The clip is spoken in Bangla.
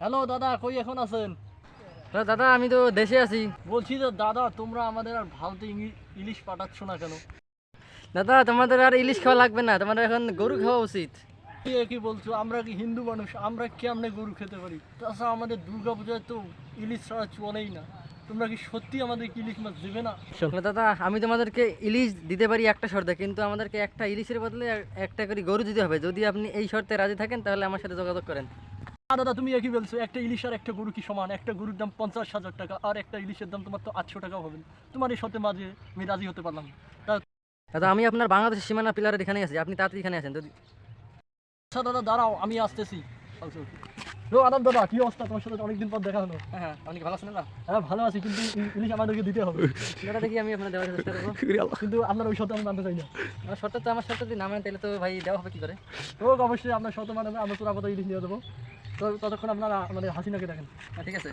হ্যালো দাদা কই এখন আছেন? দাদা আমি তো দেশে আছি। বলছি যে দাদা তোমরা আমাদের আর ভারতে ইংলি- ইলিশ পাঠাচ্ছ না কেন? দাদা তোমাদের আর ইলিশ খাওয়া লাগবে না তোমাদের এখন গরু খাওয়া উচিত। কি কি বলছো? আমরা কি হিন্দু মানুষ? আমরা কেমনে গরু খেতে পারি? তাছাড়া আমাদের দুর্গা পূজায় তো ইলিশ ছাড়া চলেই না। তোমরা কি সত্যি আমাদের ইলিশ মাছ দেবে না দাদা আমি তোমাদেরকে ইলিশ দিতে পারি একটা শর্তে কিন্তু আমাদেরকে একটা ইলিশের বদলে একটা করে গরু দিতে হবে। যদি আপনি এই শর্তে রাজি থাকেন তাহলে আমার সাথে যোগাযোগ করেন। দাদা তুমি একই বলছো একটা ইলিশ আর একটা গরু কি সমান? একটা গরুর দাম পঞ্চাশ হাজার টাকা আর একটা ইলিশের দাম তোমার তো আটশো টাকাও হবে তোমার এই সত্যি মাঝে আমি রাজি হতে পারলাম দাদা আমি আপনার বাংলাদেশের সীমানা পিলারের এখানে আছি আপনি তাড়াতাড়ি এখানে আছেন যদি আচ্ছা দাদা দাঁড়াও আমি আসতেছি। ও আদাম দাদা কি অবস্থা? তোমার সাথে অনেকদিন পর দেখা হলো। হ্যাঁ হ্যাঁ আপনি কি ভালো আছেন না হ্যাঁ ভালো আছি কিন্তু ইলিশ আমাদেরকে দিতে হবে। দাদা দেখি আমি আপনার দেওয়ার চেষ্টা করব। কিন্তু আপনার ওই শর্ত আমি মানতে চাই না। আমার শর্ত তো আমার শর্ত যদি না মানেন তাহলে তো ভাই দেওয়া হবে কি করে? তো অবশ্যই আপনার শর্ত মানে আমরা তোর আপাতত ইলিশ নিয়ে দেবো তো ততক্ষণ আপনারা আমাদের হাসিনাকে দেখেন। হ্যাঁ, ঠিক আছে।